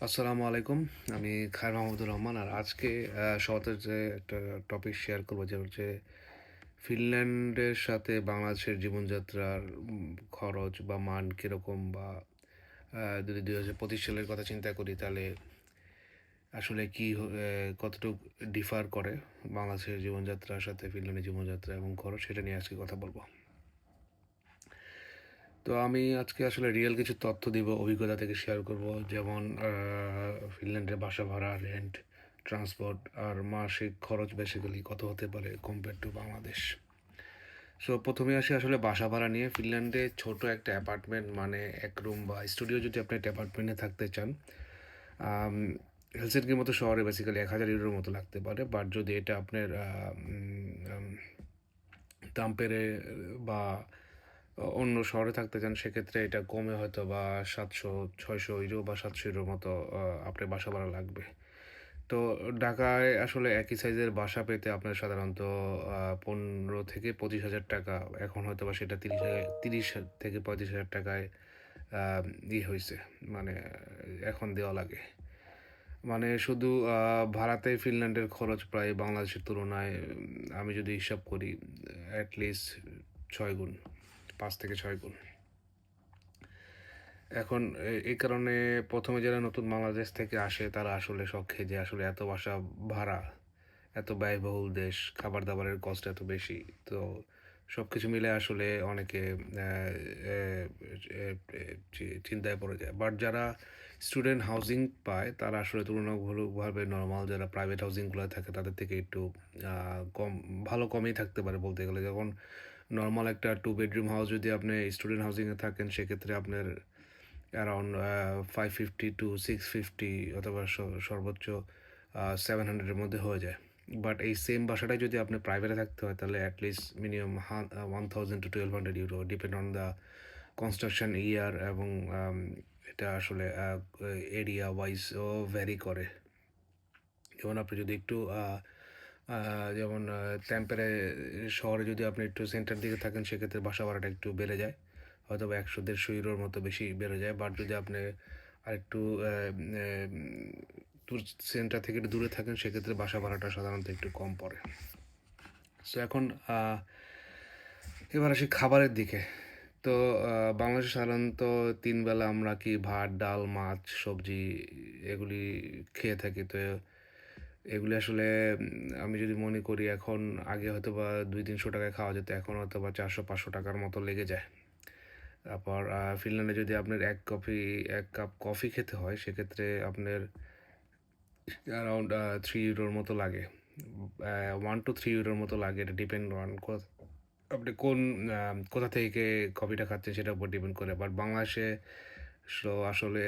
আসসালামু আলাইকুম। আমি খায়র মাহমুদুর রহমান আর আজকে আহ, যে একটা টপিক শেয়ার করব যে হচ্ছে ফিনল্যান্ডের সাথে বাংলাদেশের জীবনযাত্রার খরচ বা মান কীরকম বা যদি দুই হাজার পঁচিশ সালের কথা চিন্তা করি তাহলে আসলে কি কতটুকু ডিফার করে বাংলাদেশের জীবনযাত্রার সাথে ফিনল্যান্ডের জীবনযাত্রা এবং খরচ সেটা নিয়ে আজকে কথা বলব। তো আমি আজকে আসলে রিয়েল কিছু তথ্য দিব, অভিজ্ঞতা থেকে শেয়ার করব। যেমন ফিনল্যান্ডের বাসা ভাড়া রেন্ট ট্রান্সপোর্ট আর মাসিক খরচ বেসিক্যালি কত হতে পারে কম্পেয়ার টু বাংলাদেশ। সো প্রথমে আসি আসলে বাসা ভাড়া নিয়ে। ফিনল্যান্ডে ছোট একটা অ্যাপার্টমেন্ট মানে এক রুম বা স্টুডিও যদি আপনি একটা অ্যাপার্টমেন্টে থাকতে চান হেলসিঙ্কির মতো শহরে বেসিক্যালি এক হাজার ইউরোর মতো লাগতে পারে। বাট যদি এটা আপনার তাম্পেরে বা অন্য শহরে থাকতে চান, সেক্ষেত্রে এটা কমে হয়তো বা সাতশো, ছয়শো ইউরো বা সাতশো ইউরোর মতো আপনার বাসা ভাড়া লাগবে। তো ঢাকায় আসলে একই সাইজের বাসা পেতে আপনার সাধারণত পনেরো থেকে পঁচিশ হাজার টাকা। এখন হয়তো বা সেটা তিরিশ হাজার, তিরিশ থেকে পঁয়ত্রিশ হাজার টাকায় ই হয়েছে মানে এখন দেওয়া লাগে। মানে শুধু ভাড়াতে ফিনল্যান্ডের খরচ প্রায় বাংলাদেশের তুলনায় আমি যদি হিসাব করি, অ্যাটলিস্ট ছয় গুণ। পাঁচ থেকে ছয় গুণ। এখন এই কারণে প্রথমে যারা নতুন বাংলাদেশ থেকে আসে, তারা আসলে শখে যে আসলে এত বাসা ভাড়া, এত ব্যয়বহুল দেশ খাবার দাবারের কষ্ট এত বেশি। তো সব কিছু মিলে আসলে অনেকে চিন্তায় পড়ে যায়। বাট যারা স্টুডেন্ট হাউজিং পায়, তারা আসলে তুলনামূলকভাবে নর্মাল যারা প্রাইভেট হাউজিংগুলো থাকে, তাদের থেকে একটু কম, ভালো কমই থাকতে পারে বলতে গেলে। যখন নর্মাল একটা টু বেডরুম হাউস যদি আপনি স্টুডেন্ট হাউজিংয়ে থাকেন, সেক্ষেত্রে আপনার around five fifty to six fifty অথবা সর্বোচ্চ সেভেন হান্ড্রেডের মধ্যে হয়ে যায়। বাট এই সেম বাসাটাই যদি আপনি প্রাইভেটে থাকতে হয়, তাহলে at least minimum one thousand to twelve hundred euro depend on the construction year এবং এটা আসলে এরিয়া ওয়াইজও ভ্যারি করে। যেমন আপনি যদি একটু যেমন টেম্পারে শহরে যদি আপনি একটু সেন্টার দিকে থাকেন, সেক্ষেত্রে বাসা ভাড়াটা একটু বেড়ে যায়। হয়তো বা একশো দেড়শো ইউরোর মতো বেশি বেড়ে যায়। বাট যদি আপনি আরেকটু সেন্টার থেকে একটু দূরে থাকেন, সেক্ষেত্রে বাসা ভাড়াটা সাধারণত একটু কম পড়ে। সো এখন এবার আসি খাবারের দিকে। তো বাংলাদেশে সাধারণত তিন বেলা আমরা কি ভাত, ডাল, মাছ, সবজি এগুলি খেয়ে থাকি। তো এগুলি আসলে আমি যদি মনে করি এখন আগে হয়তো বা দুই তিনশো টাকায় খাওয়া যেত, এখন হয়তো বা চারশো, পাঁচশো টাকার মতো লেগে যায়। তারপর ফিনল্যান্ডে যদি আপনার এক কফি, এক কাপ কফি খেতে হয়, সেক্ষেত্রে আপনার অ্যারাউন্ড থ্রি ইউরোর মতো লাগে। ওয়ান টু থ্রি ইউরোর মতো লাগে, এটা ডিপেন্ড অন আপনি কোন কোথা থেকে কফিটা খাচ্ছেন সেটার উপর ডিপেন্ড করে। বাট বাংলাদেশে আসলে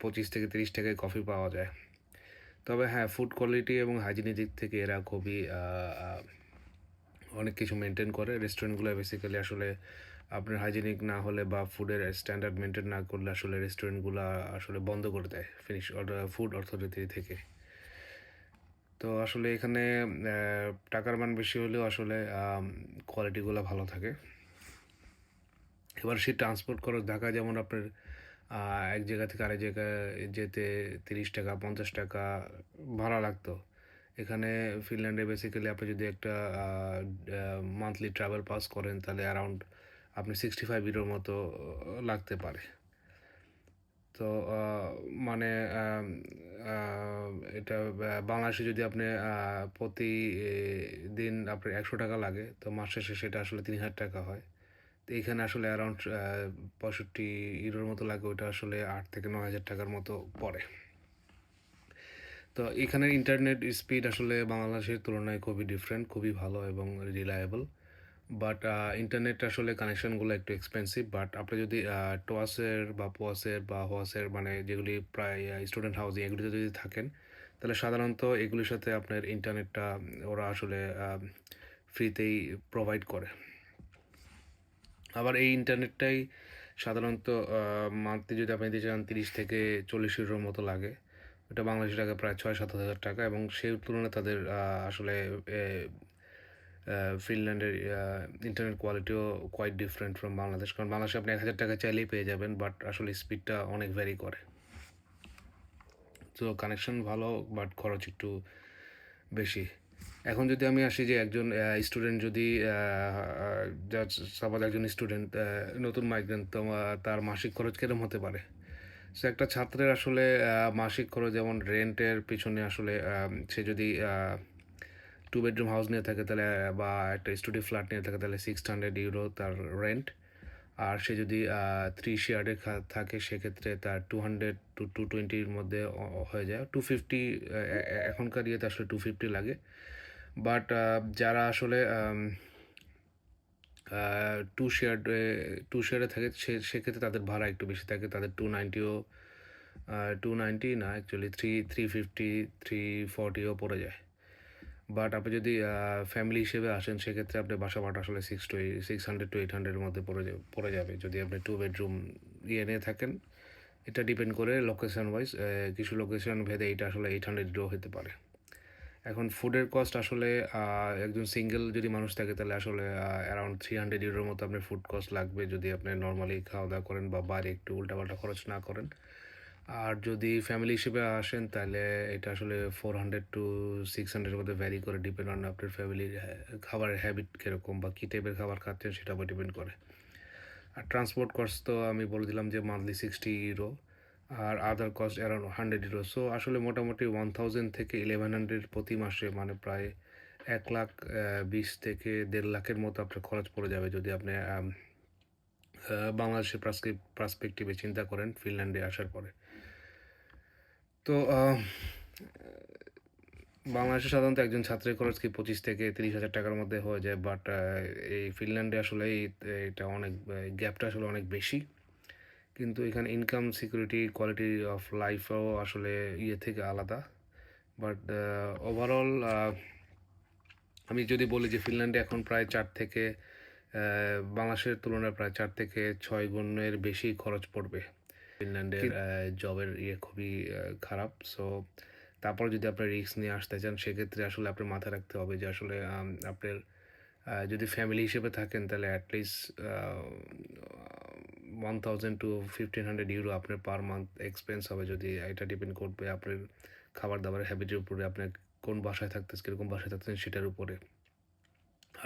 পঁচিশ থেকে তিরিশ টাকায় কফি পাওয়া যায়। তবে হ্যাঁ ফুড কোয়ালিটি এবং হাইজিনের দিক থেকে এরা খুবই অনেক কিছু মেনটেন করে। রেস্টুরেন্টগুলো বেসিক্যালি আসলে আপনার হাইজিনিক না হলে বা ফুডের স্ট্যান্ডার্ড মেনটেন না করলে আসলে রেস্টুরেন্টগুলো আসলে বন্ধ করে দেয় ফিনিশ ফুড অথরিটি থেকে। তো আসলে এখানে টাকার মান বেশি হলেও আসলে কোয়ালিটিগুলো ভালো থাকে। এবার সে ট্রান্সপোর্ট খরচ ঢাকা যেমন আপনার এক জায়গা থেকে আরেক জায়গায় যেতে তিরিশ টাকা পঞ্চাশ টাকা ভাড়া লাগতো। এখানে ফিনল্যান্ডে বেসিক্যালি আপনি যদি একটা মান্থলি ট্রাভেল পাস করেন তাহলে অ্যারাউন্ড আপনি সিক্সটি ফাইভ ইউরোর মতো লাগতে পারে। তো মানে এটা বাংলাদেশে যদি আপনি আহ, প্রতি দিন আপনার একশো টাকা লাগে তো মাস শেষে সেটা আসলে তিন হাজার টাকা হয়। তো এখানে আসলে অ্যারাউন্ড পঁয়ষট্টি ইউরোর মতো লাগে, ওটা আসলে আট থেকে ন হাজার টাকার মতো পড়ে। তো এখানের ইন্টারনেট স্পিড আসলে বাংলাদেশের তুলনায় খুবই ডিফারেন্ট খুবই ভালো এবং রিলায়েবল বাট ইন্টারনেট আসলে কানেকশনগুলো একটু এক্সপেন্সিভ বাট আপনি যদি টোয়াসের বা পোয়াসের বা হোয়াসের মানে যেগুলি প্রায় স্টুডেন্ট হাউজিং এগুলিতে যদি থাকেন, তাহলে সাধারণত এগুলির সাথে আপনার ইন্টারনেটটা ওরা আসলে ফ্রিতেই প্রোভাইড করে। আবার এই ইন্টারনেটটাই সাধারণত মান্থলি যদি আপনি দিতে চান তিরিশ থেকে চল্লিশ ইউরোর মতো লাগে। এটা বাংলাদেশি টাকা প্রায় ছয় সাত হাজার টাকা এবং সেই তুলনায় তাদের আসলে ফিনল্যান্ডের ইন্টারনেট কোয়ালিটিও কোয়াইট ডিফারেন্ট ফ্রম বাংলাদেশ। কারণ বাংলাদেশে আপনি এক হাজার টাকা চাইলেই পেয়ে যাবেন বাট আসলে স্পিডটা অনেক ভ্যারি করে। তো কানেকশন ভালো বাট খরচ একটু বেশি। এখন যদি আমি আসি যে একজন স্টুডেন্ট যদি সাপোজ একজন স্টুডেন্ট নতুন মাইগ্রেন্ট তো তার মাসিক খরচ কিরম হতে পারে? সে একটা ছাত্রের আসলে মাসিক খরচ যেমন রেন্টের পিছনে আসলে সে যদি টু বেডরুম হাউস নিয়ে থাকে তাহলে, বা একটা স্টুডিও ফ্ল্যাট নিয়ে থাকে তাহলে সিক্স হান্ড্রেড ইউরো তার রেন্ট আর সে যদি থ্রি শেয়ারে থাকে, সেক্ষেত্রে তার টু হান্ড্রেড টু টু টোয়েন্টির মধ্যে হয়ে যায়। টু ফিফটি এখনকার ইয়েতে আসলে টু ফিফটি লাগে। বাট যারা আসলে টু শেয়ার টু শেয়ারে থাকে, সে, সেক্ষেত্রে তাদের ভাড়া একটু বেশি থাকে। তাদের টু নাইনটিও টু নাইনটি না actually three three fifty three ফর্টিও পড়ে যায়। বাট আপনি যদি ফ্যামিলি হিসেবে আসেন, সেক্ষেত্রে আপনি বাসা ভাড়া আসলে six to six hundred to eight হান্ড্রেডের মধ্যে পড়ে যাবে পড়ে যাবে। যদি আপনি টু বেডরুম ইয়ে নিয়ে থাকেন, এটা ডিপেন্ড করে লোকেশন ওয়াইজ কিছু লোকেশন ভেদে এটা আসলে এইট হান্ড্রেড হান্ড্রেডও হতে পারে। এখন ফুডের কস্ট আসলে একজন সিঙ্গেল যদি মানুষ থাকে, তাহলে আসলে অ্যারাউন্ড থ্রি হান্ড্রেড ইউরোর মতো আপনার ফুড কস্ট লাগবে। যদি আপনি নর্মালি খাওয়া দাওয়া করেন বা বাইরে একটু উল্টাপাল্টা খরচ না করেন আর যদি ফ্যামিলি হিসেবে আসেন, তাহলে এটা আসলে ফোর হান্ড্রেড টু সিক্স হান্ড্রেডের মধ্যে ভ্যারি করে ডিপেন্ড অন আপনার ফ্যামিলির খাবারের হ্যাবিট কীরকম বা কী টাইপের খাবার খাচ্ছেন সেটা উপর ডিপেন্ড করে। আর ট্রান্সপোর্ট কস্ট তো আমি বলে দিলাম যে মান্থলি সিক্সটি ইউরো আর other cost around hundred euro so আসলে মোটামুটি ওয়ান থাউজেন্ড থেকে ইলেভেন হান্ড্রেড প্রতি মাসে মানে প্রায় এক লাখ বিশ থেকে দেড় লাখের মতো আপনার খরচ পড়ে যাবে যদি আপনি বাংলাদেশের পার্সপেক্টিভে চিন্তা করেন ফিনল্যান্ডে আসার পরে। তো বাংলাদেশে সাধারণত একজন ছাত্রের খরচ কি পঁচিশ থেকে তিরিশ হাজার টাকার মধ্যে হয়ে যায় বাট এই ফিনল্যান্ডে আসলে এটা অনেক গ্যাপটা আসলে অনেক বেশি। কিন্তু এখানে ইনকাম সিকিউরিটি কোয়ালিটি অফ লাইফও আসলে ইয়ে থেকে আলাদা। বাট ওভারঅল আমি যদি বলি যে ফিনল্যান্ডে এখন প্রায় চার থেকে বাংলাদেশের তুলনায় প্রায় চার থেকে ছয় গুণের বেশি খরচ পড়বে। ফিনল্যান্ডের জবের ইয়ে খুবই খারাপ। সো তারপর যদি আপনার রিস্ক নিয়ে আসতে চান সেক্ষেত্রে আসলে আপনার মাথায় রাখতে হবে যে আসলে আপনার যদি ফ্যামিলি হিসেবে থাকেন তাহলে at least one thousand to fifteen hundred euro আপনার পার মান্থ এক্সপেন্স হবে যদি এটা ডিপেন্ড করবে আপনার খাবার দাবারের হ্যাবিটের উপরে। আপনার কোন বাসায় থাকতেছে কীরকম বাসায় থাকতেছেন সেটার উপরে।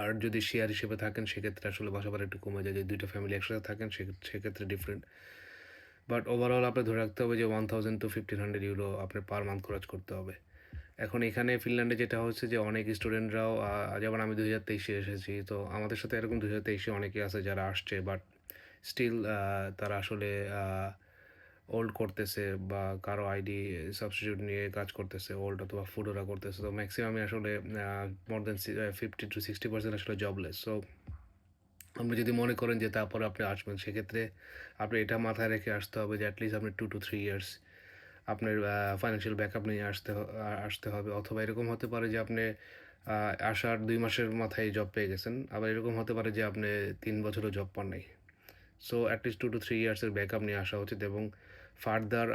আর যদি শেয়ার হিসেবে থাকেন সেক্ষেত্রে আসলে বাসা ভাড়া একটু কমে যায়। যদি দুইটা ফ্যামিলি একসাথে থাকেন সেক্ষেত্রে ডিফারেন্ট বাট ওভারঅল আপনার ধরে রাখতে হবে যে one thousand to fifteen hundred euro আপনার পার মান্থ খরচ করতে হবে। এখন এখানে ফিনল্যান্ডে যেটা হচ্ছে যে অনেক স্টুডেন্টরাও যেমন আমি দুই হাজার তেইশে এসেছি, তো আমাদের সাথে এরকম দুই হাজার তেইশে অনেকে আছে যারা আসছে বাট স্টিল তারা আসলে ওল্ড করতেছে বা কারও আইডি সাবস্টিটিউট নিয়ে কাজ করতেছে ওল্ড অথবা ফুড ওরা করতেছে। তো ম্যাক্সিমামই আসলে more than fifty to sixty percent আসলে জবলেস সো আপনি যদি মনে করেন যে তারপরে আপনি আসবেন, সেক্ষেত্রে আপনি এটা মাথায় রেখে আসতে হবে যে অ্যাটলিস্ট আপনি টু টু থ্রি ইয়ার্স আপনার ফাইন্যান্সিয়াল ব্যাকআপ নিয়ে আসতে আসতে হবে। অথবা এরকম হতে পারে যে আপনি আসার দুই মাসের মাথায় জব পেয়ে গেছেন, আবার এরকম হতে পারে যে আপনি তিন বছরও জব পান নাই। So at least two to three ইয়ার্সের backup নিয়ে আসা উচিত এবং ফার্দার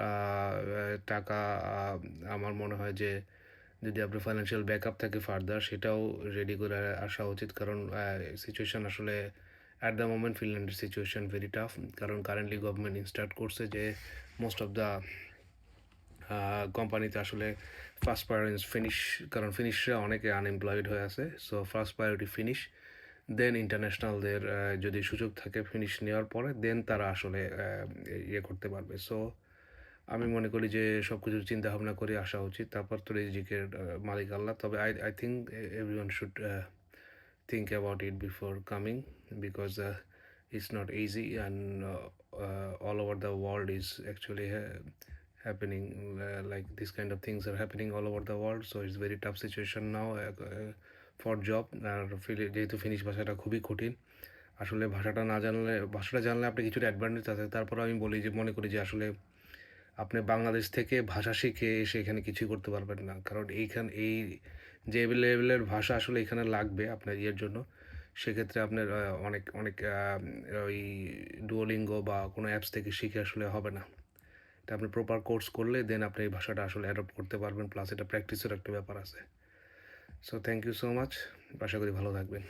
টাকা আমার মনে হয় যে যদি আপনার ফাইন্যান্সিয়াল ব্যাকআপ থাকে ফার্দার সেটাও রেডি করে আসা উচিত। কারণ সিচুয়েশন আসলে অ্যাট দ্য মোমেন্ট ফিনল্যান্ডের সিচুয়েশন ভেরি টাফ কারণ কারেন্টলি গভর্নমেন্ট ইনস্টার্ট করছে যে মোস্ট অফ দ্য কোম্পানিতে আসলে ফার্স্ট প্রায়োরিটি ফিনিশ কারণ ফিনিশরা অনেকে আনএমপ্লয়েড হয়ে আছে so first priority Finnish then ইন্টারন্যাশনালদের যদি সুযোগ থাকে ফিনিশ নেওয়ার পরে দেন তারা আসলে ইয়ে করতে পারবে। সো আমি মনে করি যে সব কিছুর চিন্তাভাবনা করে আসা উচিত। তারপর তো রিজিকের আহ, মালিক আল্লাহ। তবে I I think everyone should think about it before coming because uh, it's not easy and uh, uh, all over the world is actually ha- happening uh, like this kind of things are happening all over the world so it's very tough situation now uh, uh, for job আর যেহেতু Finnish ভাষাটা আসলে ভাষাটা না জানলে ভাষাটা জানলে আপনি কিছুটা অ্যাডভান্টেজ আছে তারপর আমি বলি যে মনে করি যে আসলে আপনি বাংলাদেশ থেকে ভাষা শিখে এসে এখানে কিছুই করতে পারবেন না কারণ এইখান এই যে লেভেলের ভাষা আসলে এখানে লাগবে আপনার ইয়ের জন্য, সেক্ষেত্রে আপনার অনেক অনেক ওই ডুয়োলিঙ্গো বা কোনো অ্যাপস থেকে শিখে আসলে হবে না। এটা আপনি প্রপার কোর্স করলে দেন আপনি এই ভাষাটা আসলে অ্যাডপ্ট করতে পারবেন প্লাস এটা প্র্যাকটিসের একটা ব্যাপার আছে। So thank you so much আশা করি ভালো থাকবেন।